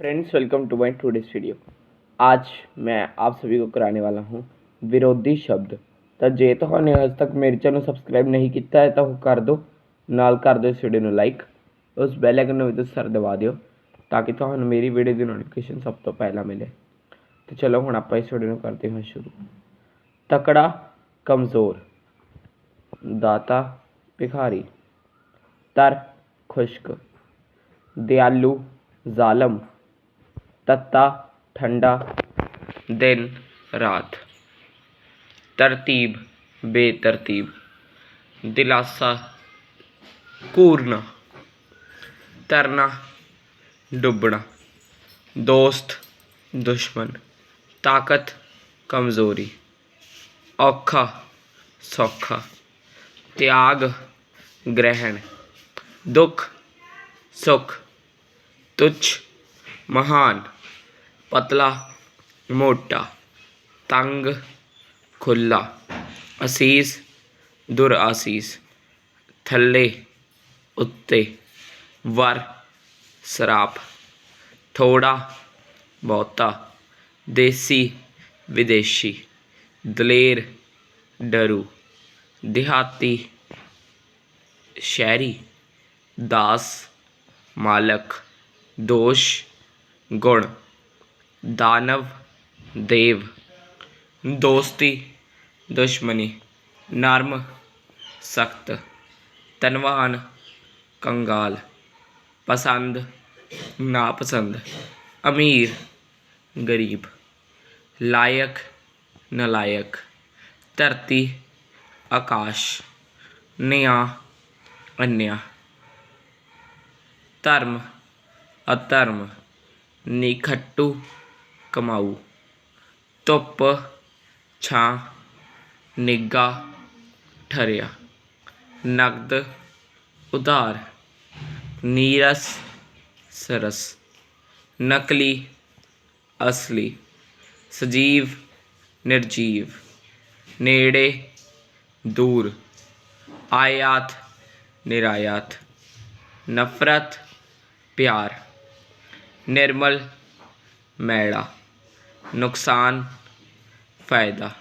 Friends welcome to my today video आज मैं आप सभी को कराने वाला हूँ विरोधी शब्द। तो जे तो ने अज तक मेरे चैनल सब्सक्राइब नहीं किया है तो कर दो। नाल कर दो इस वीडियो में लाइक उस बेल आइकन में सर दबा दियो, ताकि तो मेरी वीडियो की नोटिफिकेशन सब तो पहला मिले। तो चलो हूँ आप इस वीडियो करते हैं शुरू। तकड़ा, कमज़ोर, दाता, भिखारी, तर, खुश्क, दयालू, जालम तत्ता, ठंडा, दिन, रात। तरतीब, बेतरतीब। दिलासा, कूरना। तरना, डुबना। दोस्त, दुश्मन। ताकत, कमज़ोरी। औखा, सौखा। त्याग, ग्रहण। दुख, सुख। तुच्छ, महान। ਗ੍ਰਹਿਣ ਦੁੱਖ ਸੁੱਖ ਤੁੱਛ ਮਹਾਨ ਪਤਲਾ ਮੋਟਾ ਤੰਗ ਖੁੱਲਾ ਅਸੀਸ ਦੁਰ ਆਸੀਸ ਥੱਲੇ ਉੱਤੇ ਵਰ ਸਰਾਪ ਥੋੜਾ ਬਹੁਤਾ ਦੇਸੀ ਵਿਦੇਸ਼ੀ ਦਲੇਰ ਡਰੂ ਦਿਹਾਤੀ ਸ਼ਹਿਰੀ ਦਾਸ ਮਾਲਕ ਦੋਸ਼ ਗੁਣ दानव, देव, दोस्ती, दुश्मनी, नर्म, सख्त, तनवान, कंगाल, पसंद, नापसंद, अमीर, गरीब, लायक, नलायक, धरती, आकाश न्या अन्या, धर्म, अधर्म, निखट्टू कमाऊ। धुप છાં निगा ठरिया नकद उधार। नीरस, सरस। नकली, असली। सजीव, निर्जीव। नेड़े, दूर। आयात, निरायात। नफरत, प्यार। निर्मल, मैड़ा। नुकसान, फ़ायदा,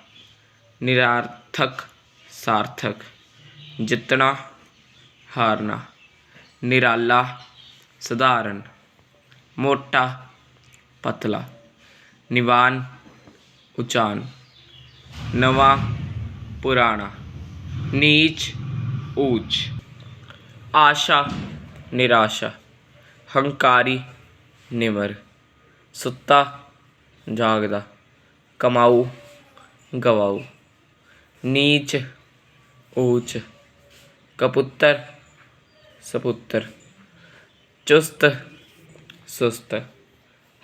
निरार्थक, सार्थक, जितना हारना, निराला, साधारण, मोटा, पतला, निवान, उचान, नवा, पुराना, नीच, ऊंच, आशा, निराशा, हंकारी, निवर, सुत्ता ਜਾਗਦਾ। ਕਮਾਊ, ਗਵਾਊ। ਨੀਚ, ਊਚ। ਕਪੁੱਤਰ, ਸਪੁੱਤਰ। ਚੁਸਤ, ਸੁਸਤ।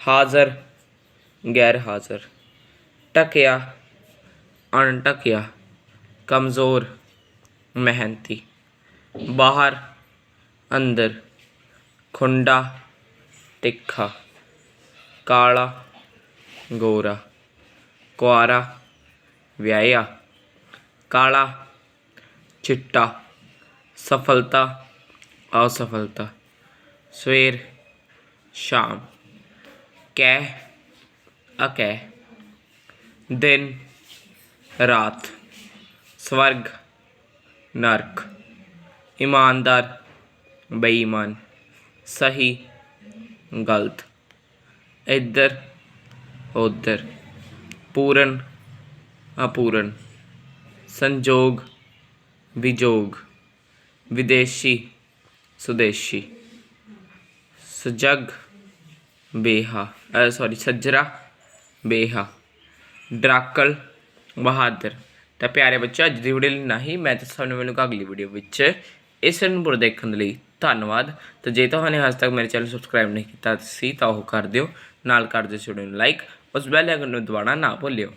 ਹਾਜ਼ਰ ਗੈਰ ਹਾਜ਼ਰ ਟਕਿਆ ਅਣਟਕਿਆ ਕਮਜ਼ੋਰ, ਮਹਿੰਤੀ। ਬਾਹਰ, ਅੰਦਰ। ਖੁੰਡਾ, ਤਿੱਖਾ। ਕਾਲਾ गोरा कुआरा व्याया काला चिट्टा सफलता असफलता सवेर शाम कह अकह दिन रात स्वर्ग नरक ईमानदार बेईमान सही गलत इधर ਉੱਧਰ। ਪੂਰਨ, ਅਪੂਰਨ। ਸੰਜੋਗ, ਵਿਜੋਗ। ਵਿਦੇਸ਼ੀ, ਸੁਦੇਸ਼ੀ। ਸਜਗ, ਬੇਹਾ। ਸੌਰੀ ਸੱਜਰਾ, ਬੇਹਾ। ਡਰਾਕਲ, ਬਹਾਦਰ। ਤਾਂ ਪਿਆਰੇ ਬੱਚੋ ਅੱਜ ਦੀ ਵੀਡੀਓ ਲਈ ਨਹੀਂ ਮੈਂ ਤਾਂ ਤੁਹਾਨੂੰ ਮੈਨੂੰ ਅਗਲੀ ਵੀਡੀਓ ਵਿੱਚ। ਇਸ ਨੂੰ ਪੁਰ ਦੇਖਣ ਦੇ ਲਈ ਧੰਨਵਾਦ। ਤੇ ਜੇ ਤੁਹਾਨੂੰ ਹਜੇ ਤੱਕ ਮੇਰੇ ਚੈਨਲ ਸਬਸਕ੍ਰਾਈਬ ਨਹੀਂ ਕੀਤਾ ਸੀ, ਤਾਂ ਉਹ ਕਰ ਦਿਓ। ਨਾਲ ਕਰ ਦਿਓ ਵੀਡੀਓ ਨੂੰ ਲਾਈਕ બસ બે લેગનો દ્વારા ના બોલ્યો